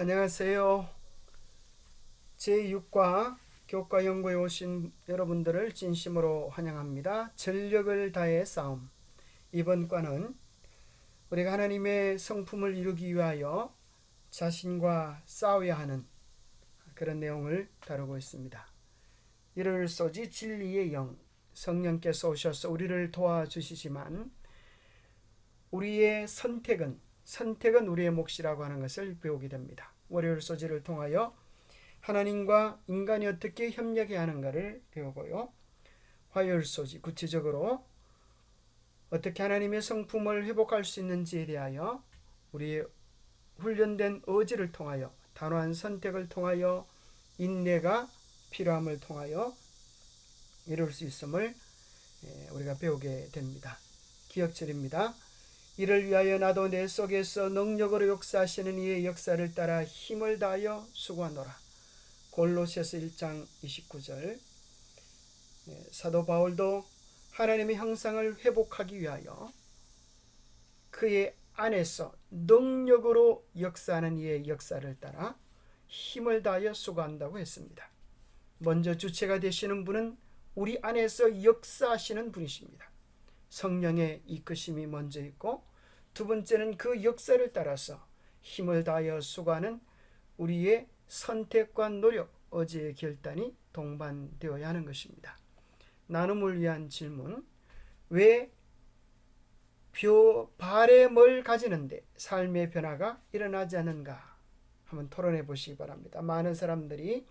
안녕하세요. 제6과 교과 연구에 오신 여러분들을 진심으로 환영합니다. 전력을 다해 싸움. 이번 과는 우리가 하나님의 성품을 이루기 위하여 자신과 싸워야 하는 그런 내용을 다루고 있습니다. 이를 쏘지 진리의 영 성령께서 오셔서 우리를 도와주시지만 우리의 선택은 선택은 우리의 몫이라고 하는 것을 배우게 됩니다. 월요일 소지를 통하여 하나님과 인간이 어떻게 협력해야 하는가를 배우고요. 화요일 소지 구체적으로 어떻게 하나님의 성품을 회복할 수 있는지에 대하여 우리의 훈련된 의지를 통하여 단호한 선택을 통하여 인내가 필요함을 통하여 이룰 수 있음을 예, 우리가 배우게 됩니다. 기억절입니다. 이를 위하여 나도 내 속에서 능력으로 역사하시는 이의 역사를 따라 힘을 다하여 수고하노라. 골로새서 1장 29절 네, 사도 바울도 하나님의 형상을 회복하기 위하여 그의 안에서 능력으로 역사하는 이의 역사를 따라 힘을 다하여 수고한다고 했습니다. 먼저 주체가 되시는 분은 우리 안에서 역사하시는 분이십니다. 성령의 이끄심이 먼저 있고 두 번째는 그 역사를 따라서 힘을 다하여 수고하는 우리의 선택과 노력, 어제의 결단이 동반되어야 하는 것입니다. 나눔을 위한 질문. 왜 표, 바램을 가지는데 삶의 변화가 일어나지 않는가? 한번 토론해 보시기 바랍니다. 많은 사람들이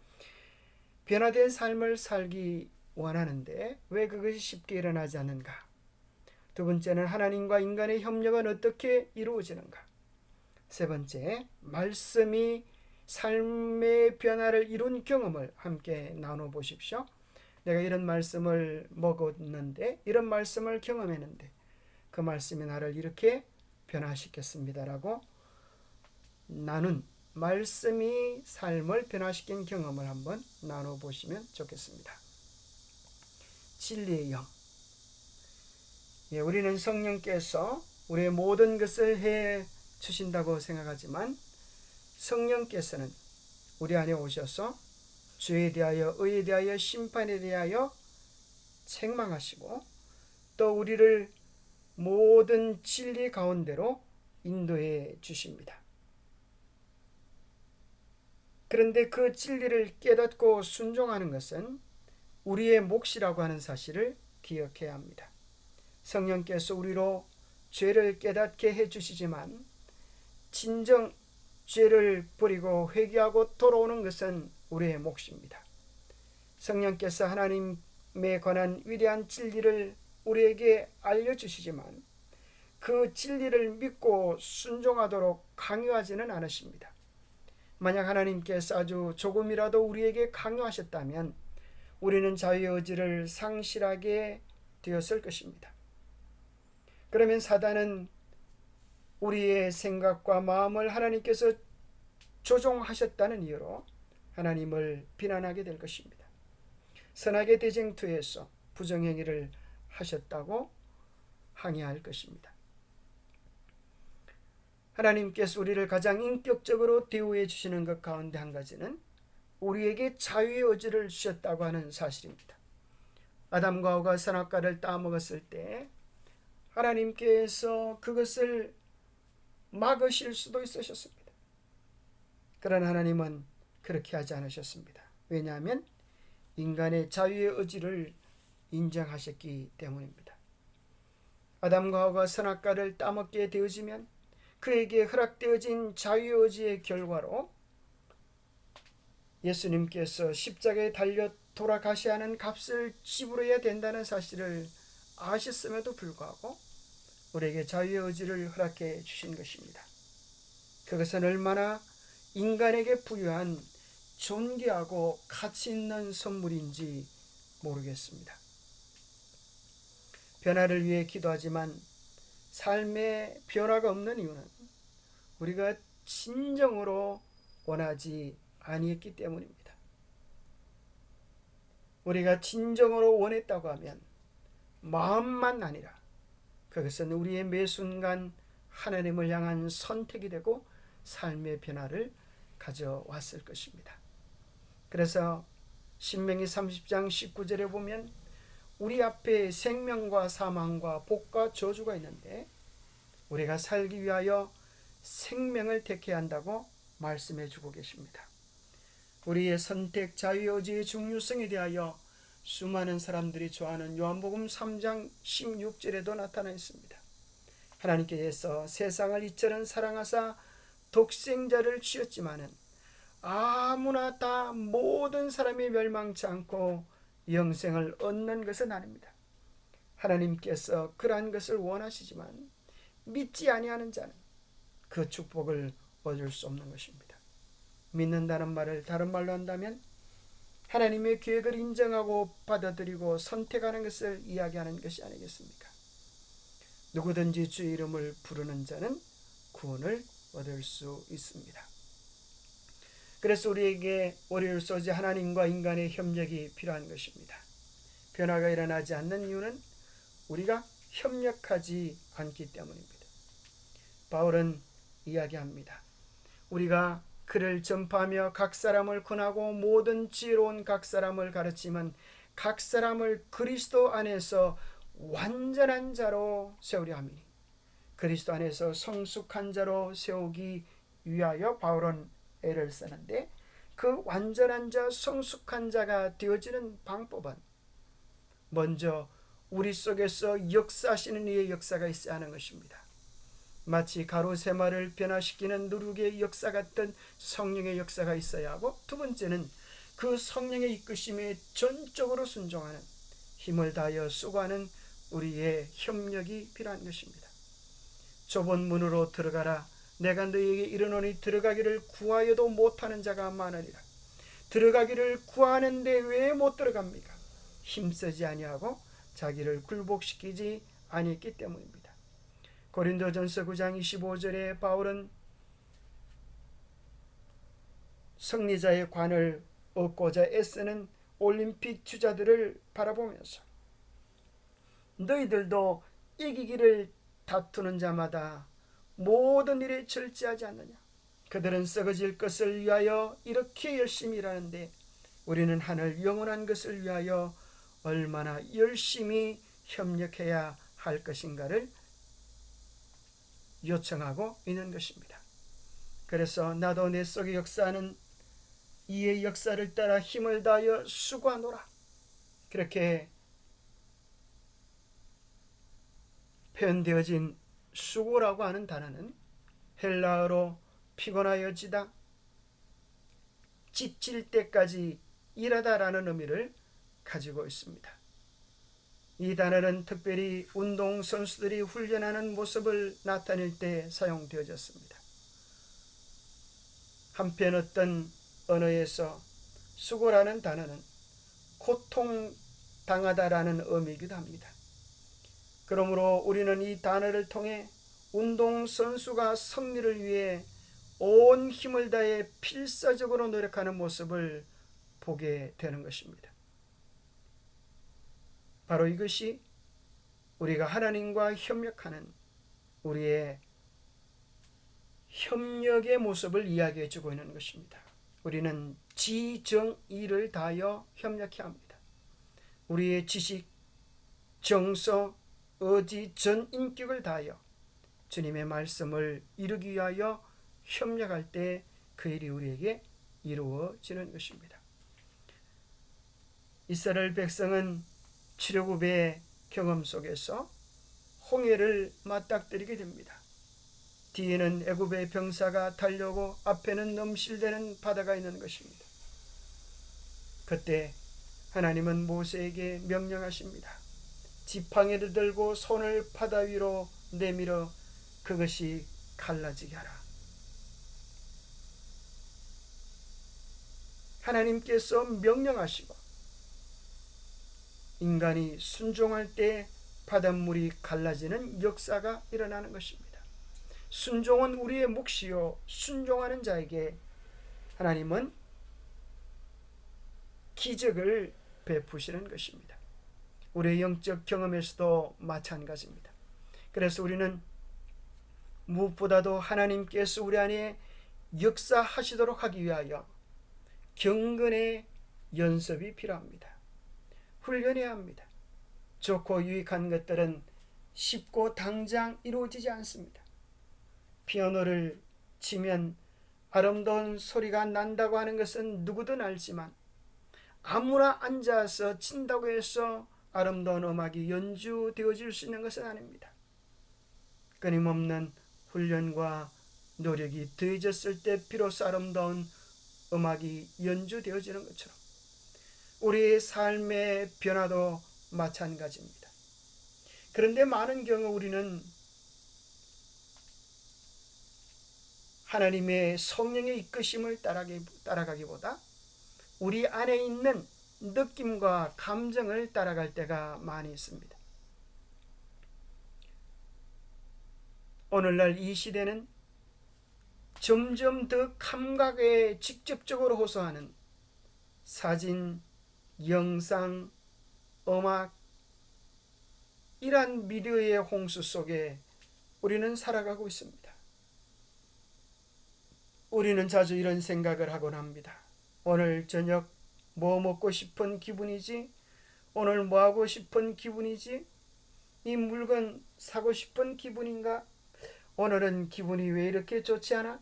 변화된 삶을 살기 원하는데 왜 그것이 쉽게 일어나지 않는가? 두 번째는 하나님과 인간의 협력은 어떻게 이루어지는가? 세 번째, 말씀이 삶의 변화를 이룬 경험을 함께 나눠 보십시오. 내가 이런 말씀을 먹었는데, 이런 말씀을 경험했는데, 그 말씀이 나를 이렇게 변화시켰습니다라고 나눈 말씀이 삶을 변화시킨 경험을 한번 나눠 보시면 좋겠습니다. 진리의 영. 예, 우리는 성령께서 우리의 모든 것을 해 주신다고 생각하지만 성령께서는 우리 안에 오셔서 죄에 대하여 의에 대하여 심판에 대하여 책망하시고 또 우리를 모든 진리 가운데로 인도해 주십니다. 그런데 그 진리를 깨닫고 순종하는 것은 우리의 몫이라고 하는 사실을 기억해야 합니다. 성령께서 우리로 죄를 깨닫게 해 주시지만 진정 죄를 버리고 회개하고 돌아오는 것은 우리의 몫입니다. 성령께서 하나님에 관한 위대한 진리를 우리에게 알려주시지만 그 진리를 믿고 순종하도록 강요하지는 않으십니다. 만약 하나님께서 아주 조금이라도 우리에게 강요하셨다면 우리는 자유의 의지를 상실하게 되었을 것입니다. 그러면 사단은 우리의 생각과 마음을 하나님께서 조종하셨다는 이유로 하나님을 비난하게 될 것입니다. 선악의 대쟁투에서 부정행위를 하셨다고 항의할 것입니다. 하나님께서 우리를 가장 인격적으로 대우해 주시는 것 가운데 한 가지는 우리에게 자유의 의지를 주셨다고 하는 사실입니다. 아담과 하와가 선악과를 따먹었을 때 하나님께서 그것을 막으실 수도 있으셨습니다. 그러나 하나님은 그렇게 하지 않으셨습니다. 왜냐하면 인간의 자유의 의지를 인정하셨기 때문입니다. 아담과 하와가 선악과를 따먹게 되어지면 그에게 허락되어진 자유의 의지의 결과로 예수님께서 십자가에 달려 돌아가셔야 하는 값을 지불해야 된다는 사실을 아셨음에도 불구하고 우리에게 자유의 의지를 허락해 주신 것입니다. 그것은 얼마나 인간에게 부유한 존귀하고 가치 있는 선물인지 모르겠습니다. 변화를 위해 기도하지만 삶의 변화가 없는 이유는 우리가 진정으로 원하지 아니했기 때문입니다. 우리가 진정으로 원했다고 하면 마음만 아니라 그것은 우리의 매 순간 하나님을 향한 선택이 되고 삶의 변화를 가져왔을 것입니다. 그래서 신명기 30장 19절에 보면 우리 앞에 생명과 사망과 복과 저주가 있는데 우리가 살기 위하여 생명을 택해야 한다고 말씀해 주고 계십니다. 우리의 선택 자유의지의 중요성에 대하여 수많은 사람들이 좋아하는 요한복음 3장 16절에도 나타나 있습니다. 하나님께서 세상을 이처럼 사랑하사 독생자를 주셨지만은 아무나 다 모든 사람이 멸망치 않고 영생을 얻는 것은 아닙니다. 하나님께서 그러한 것을 원하시지만 믿지 아니하는 자는 그 축복을 얻을 수 없는 것입니다. 믿는다는 말을 다른 말로 한다면 하나님의 계획을 인정하고 받아들이고 선택하는 것을 이야기하는 것이 아니겠습니까? 누구든지 주의 이름을 부르는 자는 구원을 얻을 수 있습니다. 그래서 우리에게 오리를 쏘지 하나님과 인간의 협력이 필요한 것입니다. 변화가 일어나지 않는 이유는 우리가 협력하지 않기 때문입니다. 바울은 이야기합니다. 우리가 그를 전파하며 각 사람을 권하고 모든 지혜로운 각 사람을 가르치면 각 사람을 그리스도 안에서 완전한 자로 세우려 함이니 그리스도 안에서 성숙한 자로 세우기 위하여 바울은 애를 쓰는데 그 완전한 자 성숙한 자가 되어지는 방법은 먼저 우리 속에서 역사하시는 이의 역사가 있어야 하는 것입니다. 마치 가로 세 마를 변화시키는 누룩의 역사 같은 성령의 역사가 있어야 하고 두 번째는 그 성령의 이끄심에 전적으로 순종하는 힘을 다하여 수고하는 우리의 협력이 필요한 것입니다. 좁은 문으로 들어가라. 내가 너희에게 이르노니 들어가기를 구하여도 못하는 자가 많으리라. 들어가기를 구하는데 왜 못 들어갑니까? 힘쓰지 아니하고 자기를 굴복시키지 아니했기 때문입니다. 고린도전서 9장 25절에 바울은 승리자의 관을 얻고자 애쓰는 올림픽 주자들을 바라보면서 너희들도 이기기를 다투는 자마다 모든 일에 절제하지 않느냐? 그들은 썩어질 것을 위하여 이렇게 열심히 일하는데 우리는 하늘 영원한 것을 위하여 얼마나 열심히 협력해야 할 것인가를 요청하고 있는 것입니다. 그래서 나도 내 속에 역사하는 이의 역사를 따라 힘을 다하여 수고하노라. 그렇게 표현되어진 수고라고 하는 단어는 헬라어로 피곤하여지다, 지칠 때까지 일하다라는 의미를 가지고 있습니다. 이 단어는 특별히 운동 선수들이 훈련하는 모습을 나타낼 때 사용되어졌습니다. 한편 어떤 언어에서 수고라는 단어는 고통 당하다라는 의미이기도 합니다. 그러므로 우리는 이 단어를 통해 운동 선수가 승리를 위해 온 힘을 다해 필사적으로 노력하는 모습을 보게 되는 것입니다. 바로 이것이 우리가 하나님과 협력하는 우리의 협력의 모습을 이야기해 주고 있는 것입니다. 우리는 지정의를 다하여 협력해야 합니다. 우리의 지식, 정서, 의지, 전 인격을 다하여 주님의 말씀을 이루기 위하여 협력할 때 그 일이 우리에게 이루어지는 것입니다. 이스라엘 백성은 출애굽의 경험 속에서 홍해를 맞닥뜨리게 됩니다. 뒤에는 애굽의 병사가 달려고 앞에는 넘실대는 바다가 있는 것입니다. 그때 하나님은 모세에게 명령하십니다. 지팡이를 들고 손을 바다 위로 내밀어 그것이 갈라지게 하라. 하나님께서 명령하시고 인간이 순종할 때 바닷물이 갈라지는 역사가 일어나는 것입니다. 순종은 우리의 몫이요 순종하는 자에게 하나님은 기적을 베푸시는 것입니다. 우리의 영적 경험에서도 마찬가지입니다. 그래서 우리는 무엇보다도 하나님께서 우리 안에 역사하시도록 하기 위하여 경건의 연습이 필요합니다. 훈련해야 합니다. 좋고 유익한 것들은 쉽고 당장 이루어지지 않습니다. 피아노를 치면 아름다운 소리가 난다고 하는 것은 누구든 알지만 아무나 앉아서 친다고 해서 아름다운 음악이 연주되어질 수 있는 것은 아닙니다. 끊임없는 훈련과 노력이 더해졌을 때 비로소 아름다운 음악이 연주되어지는 것처럼 우리의 삶의 변화도 마찬가지입니다. 그런데 많은 경우 우리는 하나님의 성령의 이끄심을 따라가기보다 우리 안에 있는 느낌과 감정을 따라갈 때가 많이 있습니다. 오늘날 이 시대는 점점 더 감각에 직접적으로 호소하는 사진, 영상, 음악 이러한 미디어의 홍수 속에 우리는 살아가고 있습니다. 우리는 자주 이런 생각을 하곤 합니다. 오늘 저녁 뭐 먹고 싶은 기분이지? 오늘 뭐 하고 싶은 기분이지? 이 물건 사고 싶은 기분인가? 오늘은 기분이 왜 이렇게 좋지 않아?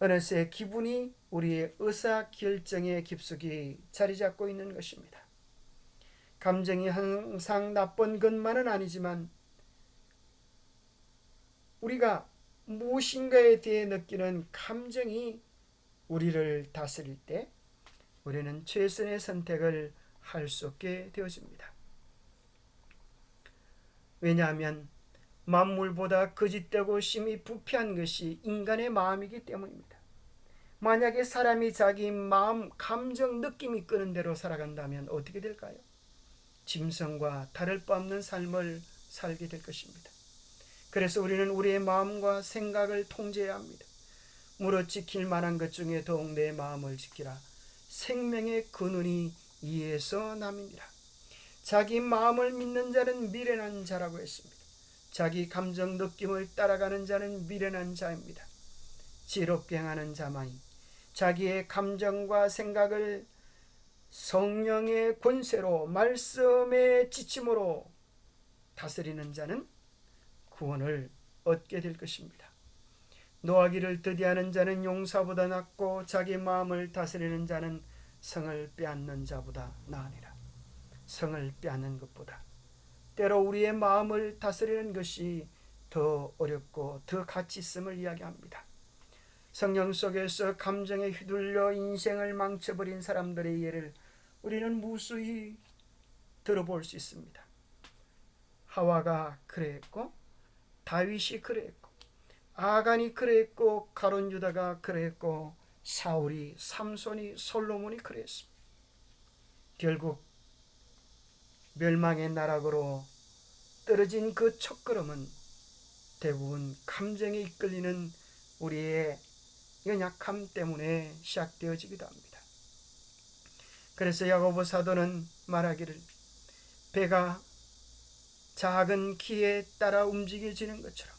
어느새 기분이 우리의 의사 결정에 깊숙이 자리 잡고 있는 것입니다. 감정이 항상 나쁜 것만은 아니지만 우리가 무엇인가에 대해 느끼는 감정이 우리를 다스릴 때 우리는 최선의 선택을 할 수 없게 되어집니다. 왜냐하면 만물보다 거짓되고 심히 부패한 것이 인간의 마음이기 때문입니다. 만약에 사람이 자기 마음, 감정, 느낌이 끄는 대로 살아간다면 어떻게 될까요? 짐승과 다를 바 없는 삶을 살게 될 것입니다. 그래서 우리는 우리의 마음과 생각을 통제해야 합니다. 물어 지킬 만한 것 중에 더욱 내 마음을 지키라. 생명의 근원이 이에서 남이니라. 자기 마음을 믿는 자는 미련한 자라고 했습니다. 자기 감정 느낌을 따라가는 자는 미련한 자입니다. 지롭게 행하는 자만이 자기의 감정과 생각을 성령의 권세로 말씀의 지침으로 다스리는 자는 구원을 얻게 될 것입니다. 노하기를 드디하는 자는 용사보다 낫고 자기 마음을 다스리는 자는 성을 빼앗는 자보다 나으니라. 성을 빼앗는 것보다 때로 우리의 마음을 다스리는 것이 더 어렵고 더 가치 있음을 이야기합니다. 성령 속에서 감정에 휘둘려 인생을 망쳐버린 사람들의 예를 우리는 무수히 들어볼 수 있습니다. 하와가 그랬고 다윗이 그랬고 아간이 그랬고 가론 유다가 그랬고 사울이 삼손이 솔로몬이 그랬습니다. 결국 멸망의 나락으로 떨어진 그 첫걸음은 대부분 감정에 이끌리는 우리의 연약함 때문에 시작되어지기도 합니다. 그래서 야고보 사도는 말하기를 배가 작은 키에 따라 움직여지는 것처럼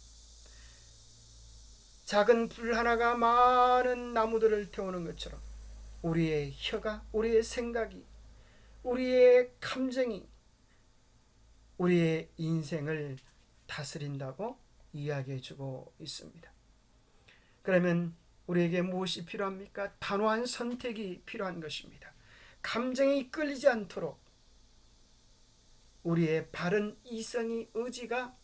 작은 불 하나가 많은 나무들을 태우는 것처럼 우리의 혀가 우리의 생각이 우리의 감정이 우리의 인생을 다스린다고 이야기해 주고 있습니다. 그러면 우리에게 무엇이 필요합니까? 단호한 선택이 필요한 것입니다. 감정이 이끌리지 않도록 우리의 바른 이성이 의지가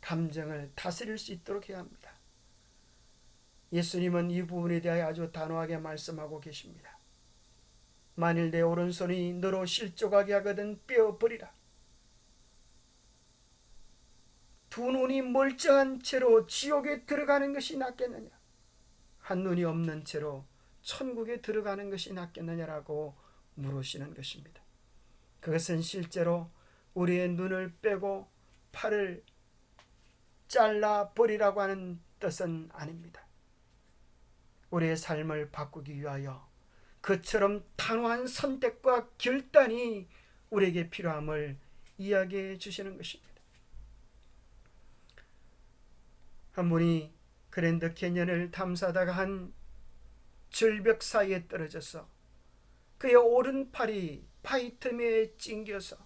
감정을 다스릴 수 있도록 해야 합니다. 예수님은 이 부분에 대하여 아주 단호하게 말씀하고 계십니다. 만일 내 오른손이 너로 실족하게 하거든 빼어버리라. 두 눈이 멀쩡한 채로 지옥에 들어가는 것이 낫겠느냐? 한 눈이 없는 채로 천국에 들어가는 것이 낫겠느냐라고 물으시는 것입니다. 그것은 실제로 우리의 눈을 빼고 팔을 잘라 버리라고 하는 뜻은 아닙니다. 우리의 삶을 바꾸기 위하여 그처럼 단호한 선택과 결단이 우리에게 필요함을 이야기해 주시는 것입니다. 한 분이 그랜드 캐년을 탐사하다가 한 절벽 사이에 떨어져서 그의 오른팔이 파이 틈에 찡겨서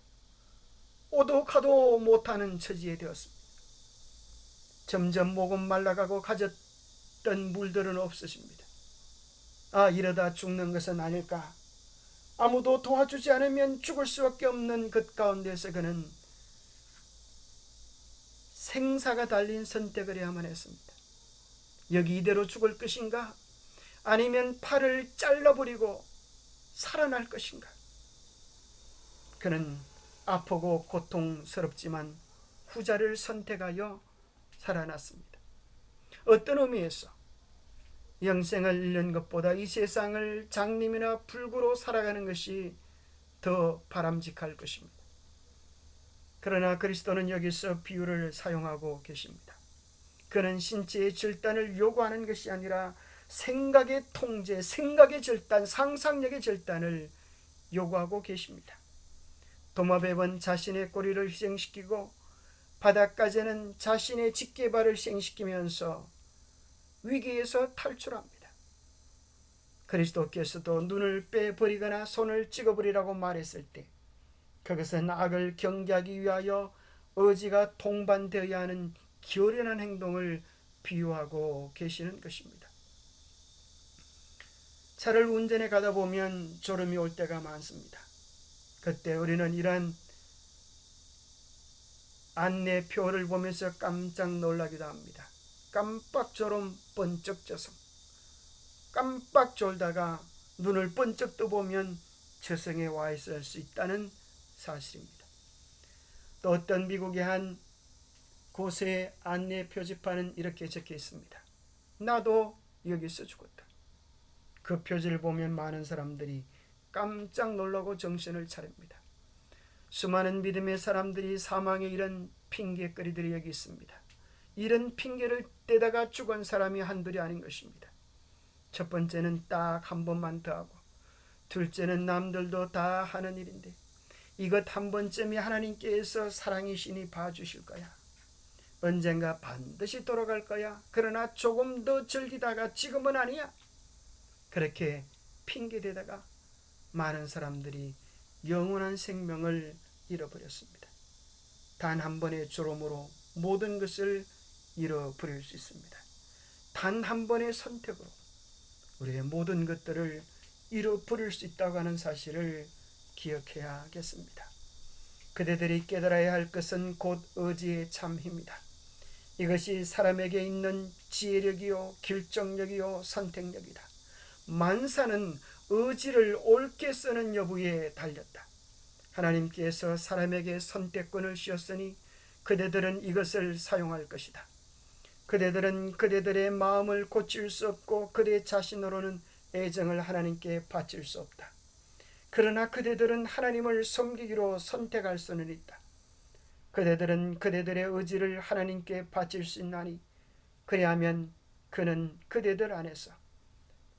오도 가도 못하는 처지에 되었습니다. 점점 목은 말라가고 가졌던 물들은 없어집니다. 아 이러다 죽는 것은 아닐까. 아무도 도와주지 않으면 죽을 수밖에 없는 것 가운데서 그는 생사가 달린 선택을 해야만 했습니다. 여기 이대로 죽을 것인가? 아니면 팔을 잘라버리고 살아날 것인가? 그는 아프고 고통스럽지만 후자를 선택하여 살아났습니다. 어떤 의미에서 영생을 잃는 것보다 이 세상을 장님이나 불구로 살아가는 것이 더 바람직할 것입니다. 그러나 그리스도는 여기서 비유를 사용하고 계십니다. 그는 신체의 절단을 요구하는 것이 아니라 생각의 통제, 생각의 절단, 상상력의 절단을 요구하고 계십니다. 도마뱀은 자신의 꼬리를 희생시키고 바닥까지는 자신의 직계발을 희생시키면서 위기에서 탈출합니다. 그리스도께서도 눈을 빼버리거나 손을 찍어버리라고 말했을 때 그것은 악을 경계하기 위하여 의지가 동반되어야 하는 결연한 행동을 비유하고 계시는 것입니다. 차를 운전해 가다 보면 졸음이 올 때가 많습니다. 그때 우리는 이러한 안내표를 보면서 깜짝 놀라기도 합니다. 깜빡 졸음 번쩍 져서 깜빡 졸다가 눈을 번쩍 떠보면 저승에 와 있을 수 있다는 사실입니다. 또 어떤 미국의 한 곳의 안내 표지판은 이렇게 적혀 있습니다. 나도 여기서 죽었다. 그 표지를 보면 많은 사람들이 깜짝 놀라고 정신을 차립니다. 수많은 믿음의 사람들이 사망의 이런 핑계거리들이 여기 있습니다. 이런 핑계를 떼다가 죽은 사람이 한둘이 아닌 것입니다. 첫 번째는 딱 한 번만 더 하고 둘째는 남들도 다 하는 일인데 이것 한 번쯤이 하나님께서 사랑이시니 봐주실 거야. 언젠가 반드시 돌아갈 거야. 그러나 조금 더 즐기다가 지금은 아니야. 그렇게 핑계대다가 많은 사람들이 영원한 생명을 잃어버렸습니다. 단 한 번의 졸음으로 모든 것을 잃어버릴 수 있습니다. 단 한 번의 선택으로 우리의 모든 것들을 잃어버릴 수 있다고 하는 사실을 기억해야겠습니다. 그대들이 깨달아야 할 것은 곧 의지의 참입니다. 이것이 사람에게 있는 지혜력이요, 결정력이요, 선택력이다. 만사는 의지를 옳게 쓰는 여부에 달렸다. 하나님께서 사람에게 선택권을 주었으니 그대들은 이것을 사용할 것이다. 그대들은 그대들의 마음을 고칠 수 없고 그대 자신으로는 애정을 하나님께 바칠 수 없다. 그러나 그대들은 하나님을 섬기기로 선택할 수는 있다. 그대들은 그대들의 의지를 하나님께 바칠 수 있나니 그리하면 그는 그대들 안에서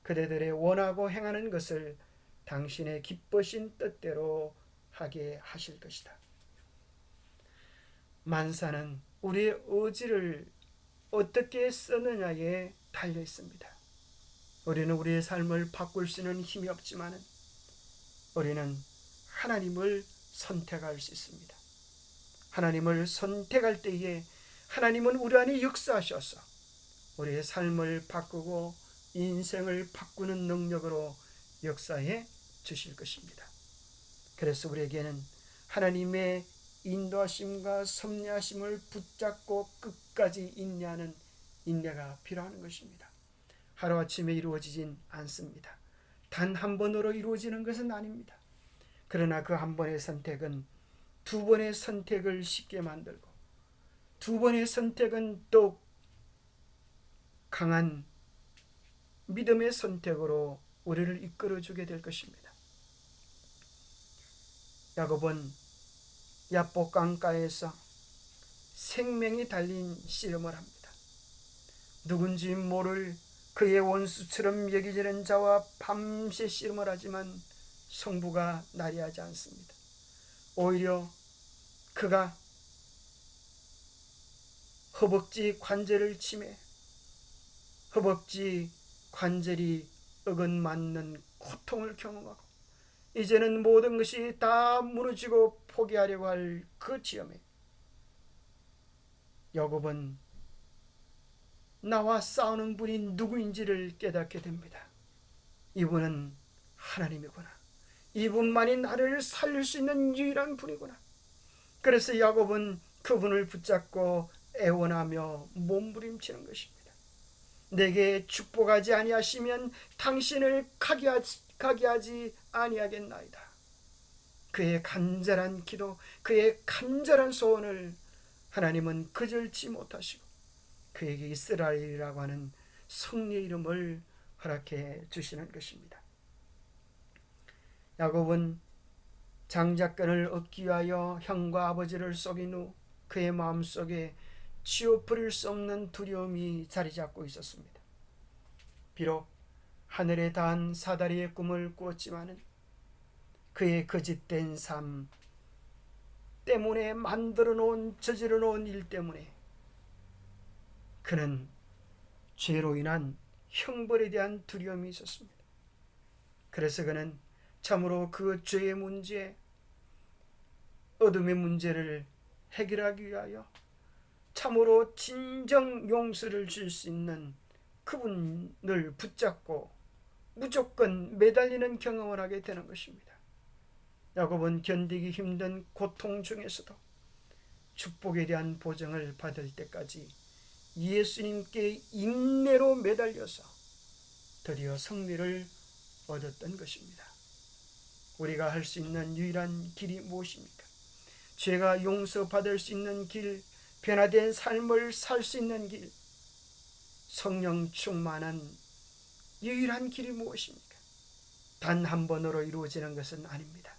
그대들의 원하고 행하는 것을 당신의 기쁘신 뜻대로 하게 하실 것이다. 만사는 우리의 의지를 어떻게 쓰느냐에 달려 있습니다. 우리는 우리의 삶을 바꿀 수 있는 힘이 없지만 우리는 하나님을 선택할 수 있습니다. 하나님을 선택할 때에 하나님은 우리 안에 역사하셔서 우리의 삶을 바꾸고 인생을 바꾸는 능력으로 역사해 주실 것입니다. 그래서 우리에게는 하나님의 인도하심과 섭리하심을 붙잡고 끝까지 인내하는 인내가 필요한 것입니다. 하루아침에 이루어지진 않습니다. 단 한 번으로 이루어지는 것은 아닙니다. 그러나 그 한 번의 선택은 두 번의 선택을 쉽게 만들고 두 번의 선택은 또 강한 믿음의 선택으로 우리를 이끌어 주게 될 것입니다. 야곱은 야복 강가에서 생명이 달린 씨름을 합니다. 누군지 모를 그의 원수처럼 여기지는 자와 밤새 씨름을 하지만 성부가 나리하지 않습니다. 오히려 그가 허벅지 관절을 치매 허벅지 관절이 어긋맞는 고통을 경험하고 이제는 모든 것이 다 무너지고 포기하려고 할 그 지점에 야곱은 나와 싸우는 분이 누구인지를 깨닫게 됩니다. 이분은 하나님이구나. 이분만이 나를 살릴 수 있는 유일한 분이구나. 그래서 야곱은 그분을 붙잡고 애원하며 몸부림치는 것입니다. 내게 축복하지 아니하시면 당신을 가게 하지, 가게 하지 아니하겠나이다. 그의 간절한 기도, 그의 간절한 소원을 하나님은 그절지 못하시고 그에게 이스라엘이라고 하는 성리의 이름을 허락해 주시는 것입니다. 야곱은 장자권을 얻기 위하여 형과 아버지를 속인 후 그의 마음속에 치워버릴 수 없는 두려움이 자리 잡고 있었습니다. 비록 하늘에 닿은 사다리의 꿈을 꾸었지만은 그의 거짓된 삶 때문에 만들어 놓은 저지러 놓은 일 때문에 그는 죄로 인한 형벌에 대한 두려움이 있었습니다. 그래서 그는 참으로 그 죄의 문제, 어둠의 문제를 해결하기 위하여 참으로 진정 용서를 줄 수 있는 그분을 붙잡고 무조건 매달리는 경험을 하게 되는 것입니다. 야곱은 견디기 힘든 고통 중에서도 축복에 대한 보증을 받을 때까지 예수님께 인내로 매달려서 드디어 승리를 얻었던 것입니다. 우리가 할 수 있는 유일한 길이 무엇입니까? 죄가 용서받을 수 있는 길, 변화된 삶을 살 수 있는 길, 성령 충만한 유일한 길이 무엇입니까? 단 한 번으로 이루어지는 것은 아닙니다.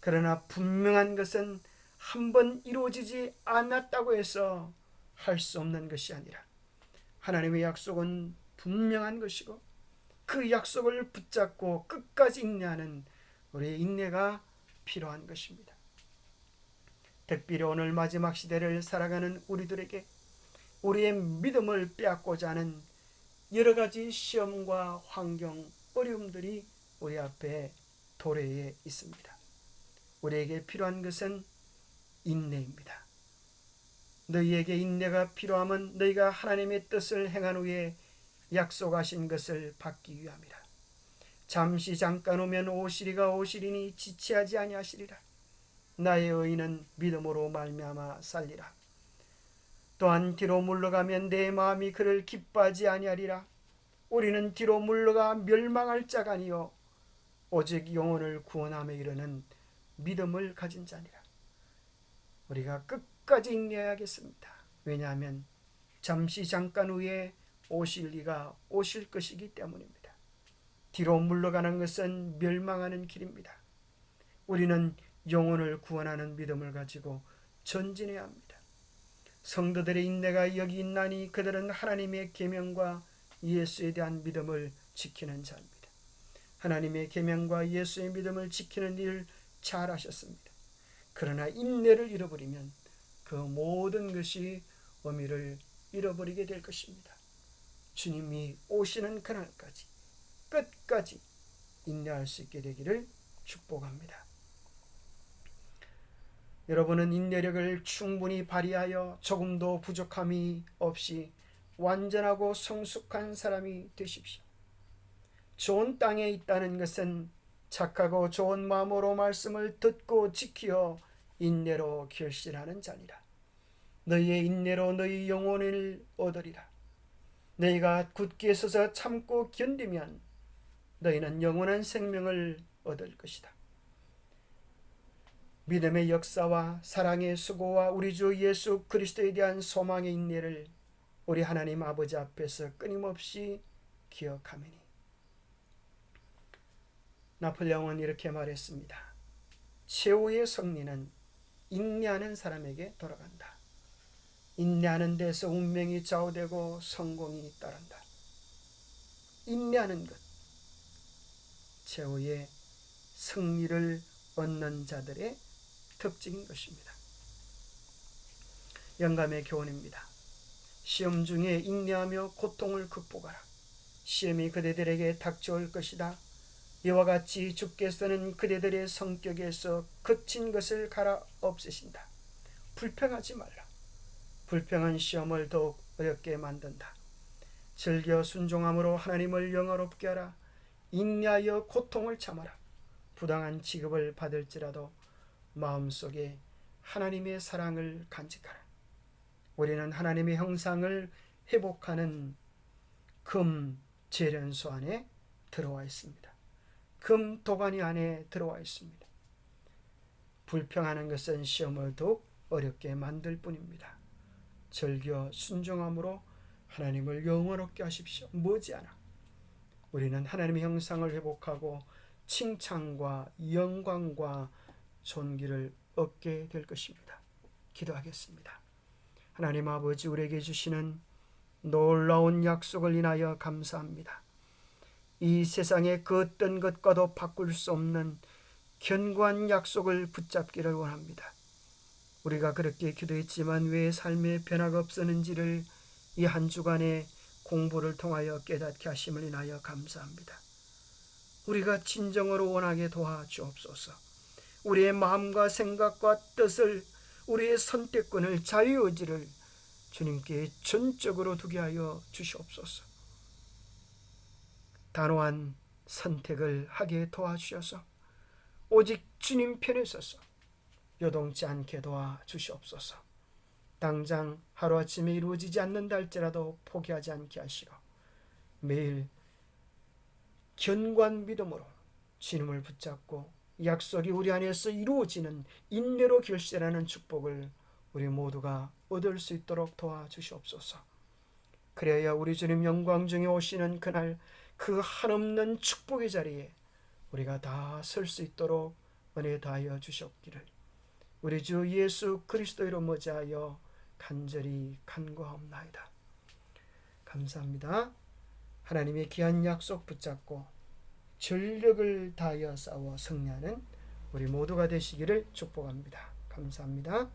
그러나 분명한 것은 한 번 이루어지지 않았다고 해서 할 수 없는 것이 아니라 하나님의 약속은 분명한 것이고 그 약속을 붙잡고 끝까지 인내하는 우리의 인내가 필요한 것입니다. 특별히 오늘 마지막 시대를 살아가는 우리들에게 우리의 믿음을 빼앗고자 하는 여러 가지 시험과 환경, 어려움들이 우리 앞에 도래해 있습니다. 우리에게 필요한 것은 인내입니다. 너희에게 인내가 필요함은 너희가 하나님의 뜻을 행한 후에 약속하신 것을 받기 위함이라. 잠시 잠깐 오면 오시리가 오시리니 지체하지 아니하시리라. 나의 의인은 믿음으로 말미암아 살리라. 또한 뒤로 물러가면 내 마음이 그를 기뻐하지 아니하리라. 우리는 뒤로 물러가 멸망할 자가 아니요 오직 영혼을 구원함에 이르는 믿음을 가진 자니라. 우리가 끝까지 인내해야겠습니다. 왜냐하면 잠시 잠깐 후에 오실 이가 오실 것이기 때문입니다. 뒤로 물러가는 것은 멸망하는 길입니다. 우리는 영혼을 구원하는 믿음을 가지고 전진해야 합니다. 성도들의 인내가 여기 있나니 그들은 하나님의 계명과 예수에 대한 믿음을 지키는 자입니다. 하나님의 계명과 예수의 믿음을 지키는 일 잘하셨습니다. 그러나 인내를 잃어버리면 그 모든 것이 의미를 잃어버리게 될 것입니다. 주님이 오시는 그날까지 끝까지 인내할 수 있게 되기를 축복합니다. 여러분은 인내력을 충분히 발휘하여 조금도 부족함이 없이 완전하고 성숙한 사람이 되십시오. 좋은 땅에 있다는 것은 착하고 좋은 마음으로 말씀을 듣고 지키어 인내로 결실하는 자니라. 너희의 인내로 너희 영혼을 얻으리라. 너희가 굳게 서서 참고 견디면 너희는 영원한 생명을 얻을 것이다. 믿음의 역사와 사랑의 수고와 우리 주 예수 그리스도에 대한 소망의 인내를 우리 하나님 아버지 앞에서 끊임없이 기억하매니 나폴레옹은 이렇게 말했습니다. 최후의 승리는 인내하는 사람에게 돌아간다. 인내하는 데서 운명이 좌우되고 성공이 따른다. 인내하는 것, 최후의 승리를 얻는 자들의 특징인 것입니다. 영감의 교훈입니다. 시험 중에 인내하며 고통을 극복하라. 시험이 그대들에게 닥쳐올 것이다. 이와 같이 주께서는 그대들의 성격에서 거친 것을 갈아 없애신다. 불평하지 말라. 불평한 시험을 더욱 어렵게 만든다. 즐겨 순종함으로 하나님을 영화롭게 하라. 인내하여 고통을 참아라. 부당한 취급을 받을지라도 마음속에 하나님의 사랑을 간직하라. 우리는 하나님의 형상을 회복하는 금 재련소 안에 들어와 있습니다. 금 도가니 안에 들어와 있습니다. 불평하는 것은 시험을 더욱 어렵게 만들 뿐입니다. 즐겨 순종함으로 하나님을 영원롭게 하십시오. 머지않아 우리는 하나님의 형상을 회복하고 칭찬과 영광과 존귀를 얻게 될 것입니다. 기도하겠습니다. 하나님 아버지 우리에게 주시는 놀라운 약속을 인하여 감사합니다. 이 세상의 그 어떤 것과도 바꿀 수 없는 견고한 약속을 붙잡기를 원합니다. 우리가 그렇게 기도했지만 왜 삶의 변화가 없었는지를 이 한 주간의 공부를 통하여 깨닫게 하심을 인하여 감사합니다. 우리가 진정으로 원하게 도와주옵소서. 우리의 마음과 생각과 뜻을 우리의 선택권을 자유의지를 주님께 전적으로 두게 하여 주시옵소서. 단호한 선택을 하게 도와주셔서 오직 주님 편에 서서 요동치 않게 도와 주시옵소서. 당장 하루아침에 이루어지지 않는다 할지라도 포기하지 않게 하시고 매일 견고한 믿음으로 주님을 붙잡고 약속이 우리 안에서 이루어지는 인내로 결실하는 축복을 우리 모두가 얻을 수 있도록 도와주시옵소서. 그래야 우리 주님 영광 중에 오시는 그날 그 한없는 축복의 자리에 우리가 다 설 수 있도록 은혜 다하여 주셨기를 우리 주 예수 그리스도로 머지하여 간절히 간구하옵나이다. 감사합니다. 하나님의 귀한 약속 붙잡고 전력을 다하여 싸워 승리하는 우리 모두가 되시기를 축복합니다. 감사합니다.